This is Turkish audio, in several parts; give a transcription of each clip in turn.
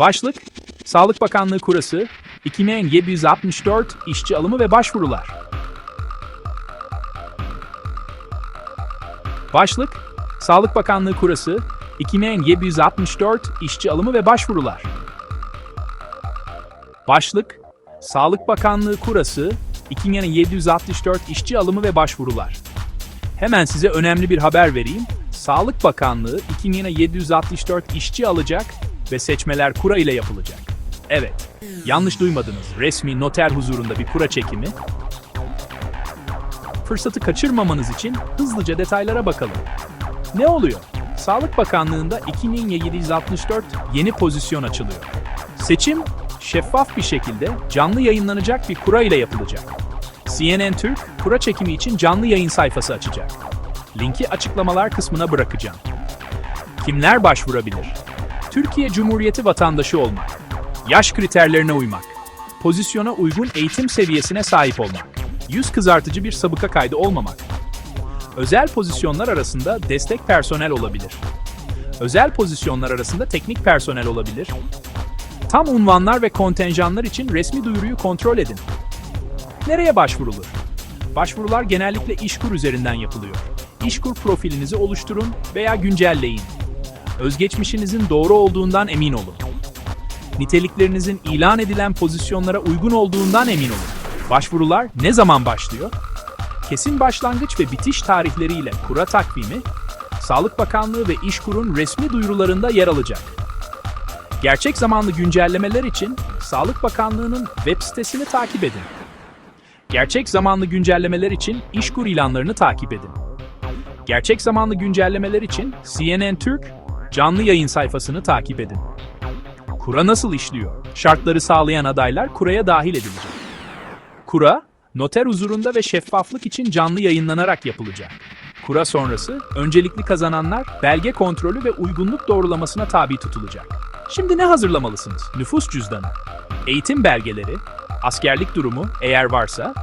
Başlık, Sağlık Bakanlığı kurası, 2764 işçi alımı ve başvurular. Başlık, Sağlık Bakanlığı kurası, 2764 işçi alımı ve başvurular. Başlık, Sağlık Bakanlığı kurası, 2764 işçi alımı ve başvurular. Hemen size önemli bir haber vereyim. Sağlık Bakanlığı 2764 işçi alacak ve seçmeler kura ile yapılacak. Evet, yanlış duymadınız. Resmi noter huzurunda bir kura çekimi. Fırsatı kaçırmamanız için hızlıca detaylara bakalım. Ne oluyor? Sağlık Bakanlığı'nda 2764 yeni pozisyon açılıyor. Seçim şeffaf bir şekilde canlı yayınlanacak bir kura ile yapılacak. CNN Türk, kura çekimi için canlı yayın sayfası açacak. Linki açıklamalar kısmına bırakacağım. Kimler başvurabilir? Türkiye Cumhuriyeti vatandaşı olmak, yaş kriterlerine uymak, pozisyona uygun eğitim seviyesine sahip olmak, yüz kızartıcı bir sabıka kaydı olmamak, özel pozisyonlar arasında destek personel olabilir, özel pozisyonlar arasında teknik personel olabilir, tam unvanlar ve kontenjanlar için resmi duyuruyu kontrol edin. Nereye başvurulur? Başvurular genellikle İşkur üzerinden yapılıyor. İşkur profilinizi oluşturun veya güncelleyin. Özgeçmişinizin doğru olduğundan emin olun. Niteliklerinizin ilan edilen pozisyonlara uygun olduğundan emin olun. Başvurular ne zaman başlıyor? Kesin başlangıç ve bitiş tarihleriyle kura takvimi, Sağlık Bakanlığı ve İşkur'un resmi duyurularında yer alacak. Gerçek zamanlı güncellemeler için Sağlık Bakanlığı'nın web sitesini takip edin. Gerçek zamanlı güncellemeler için İşkur ilanlarını takip edin. Gerçek zamanlı güncellemeler için CNN Türk canlı yayın sayfasını takip edin. Kura nasıl işliyor? Şartları sağlayan adaylar kuraya dahil edilecek. Kura, noter huzurunda ve şeffaflık için canlı yayınlanarak yapılacak. Kura sonrası, öncelikli kazananlar belge kontrolü ve uygunluk doğrulamasına tabi tutulacak. Şimdi ne hazırlamalısınız? Nüfus cüzdanı, eğitim belgeleri, askerlik durumu eğer varsa,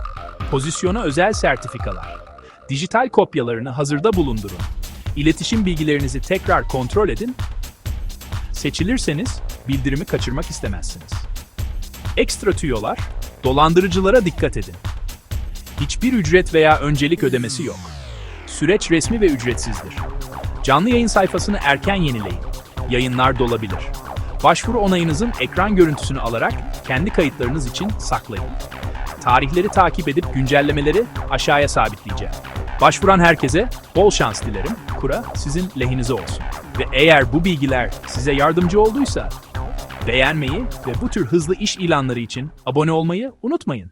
pozisyona özel sertifikalar, dijital kopyalarını hazırda bulundurun. İletişim bilgilerinizi tekrar kontrol edin. Seçilirseniz bildirimi kaçırmak istemezsiniz. Ekstra tüyolar, dolandırıcılara dikkat edin. Hiçbir ücret veya öncelik ödemesi yok. Süreç resmi ve ücretsizdir. Canlı yayın sayfasını erken yenileyin. Yayınlar dolabilir. Başvuru onayınızın ekran görüntüsünü alarak kendi kayıtlarınız için saklayın. Tarihleri takip edip güncellemeleri aşağıya sabitleyeceğim. Başvuran herkese bol şans dilerim. Kura sizin lehinize olsun. Ve eğer bu bilgiler size yardımcı olduysa beğenmeyi ve bu tür hızlı iş ilanları için abone olmayı unutmayın.